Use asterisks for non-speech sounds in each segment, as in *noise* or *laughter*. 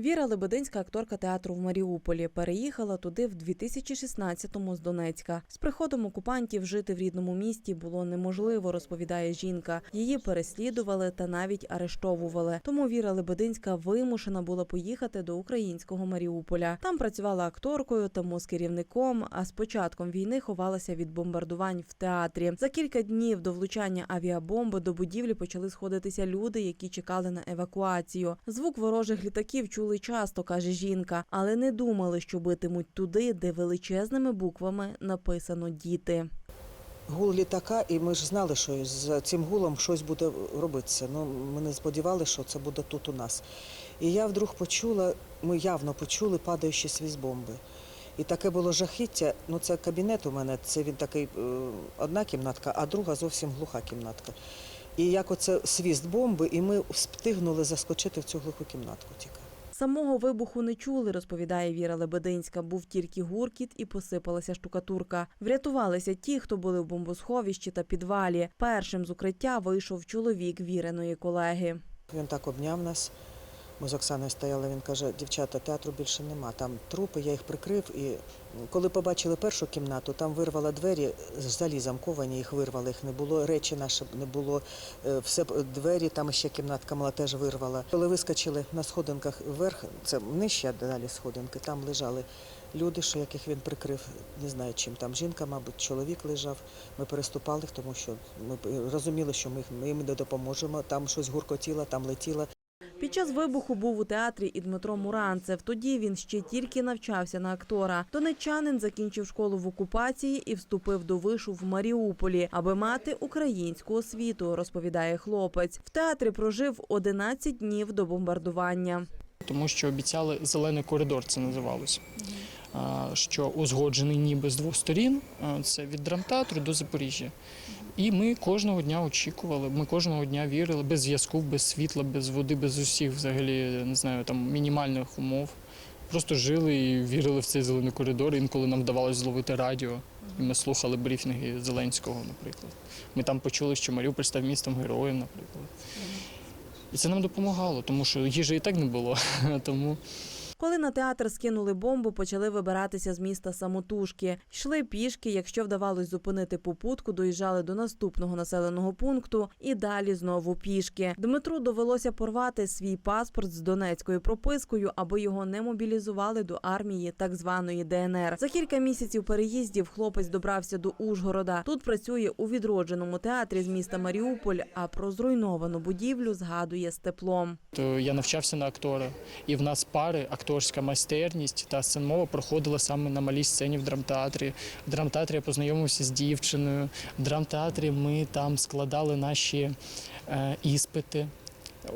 Віра Лебединська, акторка театру в Маріуполі, переїхала туди в 2016-му з Донецька. З приходом окупантів жити в рідному місті було неможливо, розповідає жінка. Її переслідували та навіть арештовували. Тому Віра Лебединська вимушена була поїхати до українського Маріуполя. Там працювала акторкою, тому з керівником. А з початком війни ховалася від бомбардувань в театрі. За кілька днів до влучання авіабомби до будівлі почали сходитися люди, які чекали на евакуацію. Звук ворожих літаків чули часто, каже жінка, але не думали, що битимуть туди, де величезними буквами написано діти. Гул літака, і ми ж знали, що з цим гулом щось буде робитися. Ну, ми не сподівалися, що це буде тут у нас. І я вдруг почула, ми явно почули падаючі свізбомби. І таке було жахіття. Ну, це кабінет у мене, це він такий е, одна кімнатка, а друга зовсім глуха кімнатка. І як оце свіст бомби, і ми встигнули заскочити в цю глуху кімнатку тільки. Самого вибуху не чули, розповідає Віра Лебединська. Був тільки гуркіт і посипалася штукатурка. Врятувалися ті, хто були в бомбосховищі та підвалі. Першим з укриття вийшов чоловік віреної колеги. Він так обняв нас. Ми з Оксаною стояли, він каже, дівчата, театру більше нема. Там трупи, я їх прикрив. І коли побачили першу кімнату, там вирвала двері з залізом ковані, їх вирвали, їх не було, речі наші не було, е, все двері, там ще кімнатка мала теж вирвала. Коли вискочили на сходинках вверх, це нижче далі сходинки, там лежали люди, що яких він прикрив, не знаю чим. Там жінка, мабуть, чоловік лежав. Ми переступали, тому що ми розуміли, що ми їм не допоможемо. Там щось гуркотіло, там летіло. Під час вибуху був у театрі і Дмитро Муранцев. Тоді він ще тільки навчався на актора. Донеччанин закінчив школу в окупації і вступив до вишу в Маріуполі, аби мати українську освіту, розповідає хлопець. В театрі прожив 11 днів до бомбардування. тому що обіцяли зелений коридор, це називалося. Що узгоджений ніби з двох сторін, це від драмтеатру до Запоріжжя. І ми кожного дня очікували, ми кожного дня вірили без зв'язку, без світла, без води, без усіх взагалі не знаю, там мінімальних умов. Просто жили і вірили в цей зелений коридор. Інколи нам вдавалося зловити радіо, і ми слухали брифінги Зеленського, наприклад. Ми там почули, що Маріуполь став містом героїв, наприклад. І це нам допомагало, тому що їжі і так не було. *laughs* Тому Коли на театр скинули бомбу, почали вибиратися з міста самотужки. Йшли пішки. Якщо вдавалось зупинити попутку, доїжджали до наступного населеного пункту і далі знову пішки. Дмитру довелося порвати свій паспорт з донецькою пропискою, аби його не мобілізували до армії так званої ДНР. За кілька місяців переїздів хлопець добрався до Ужгорода. Тут працює у відродженому театрі з міста Маріуполь. А про зруйновану будівлю згадує з теплом. то я навчався на актора, і в нас пари, акторська майстерність та сценмова проходила саме на малій сцені в драмтеатрі. В драмтеатрі я познайомився з дівчиною. В драмтеатрі ми там складали наші е, іспити.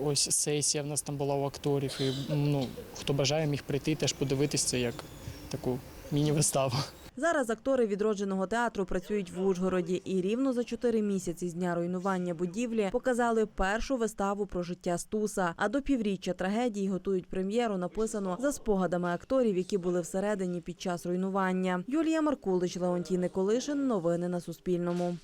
Ось сесія в нас там була у акторів. І, ну, хто бажає, міг прийти теж подивитися як таку міні-виставу. Зараз актори відродженого театру працюють в Ужгороді і рівно за чотири місяці з дня руйнування будівлі показали першу виставу про життя Стуса. А до півріччя трагедії готують прем'єру, написану за спогадами акторів, які були всередині під час руйнування. Юлія Маркулич, Леонтій Николишин. Новини на Суспільному.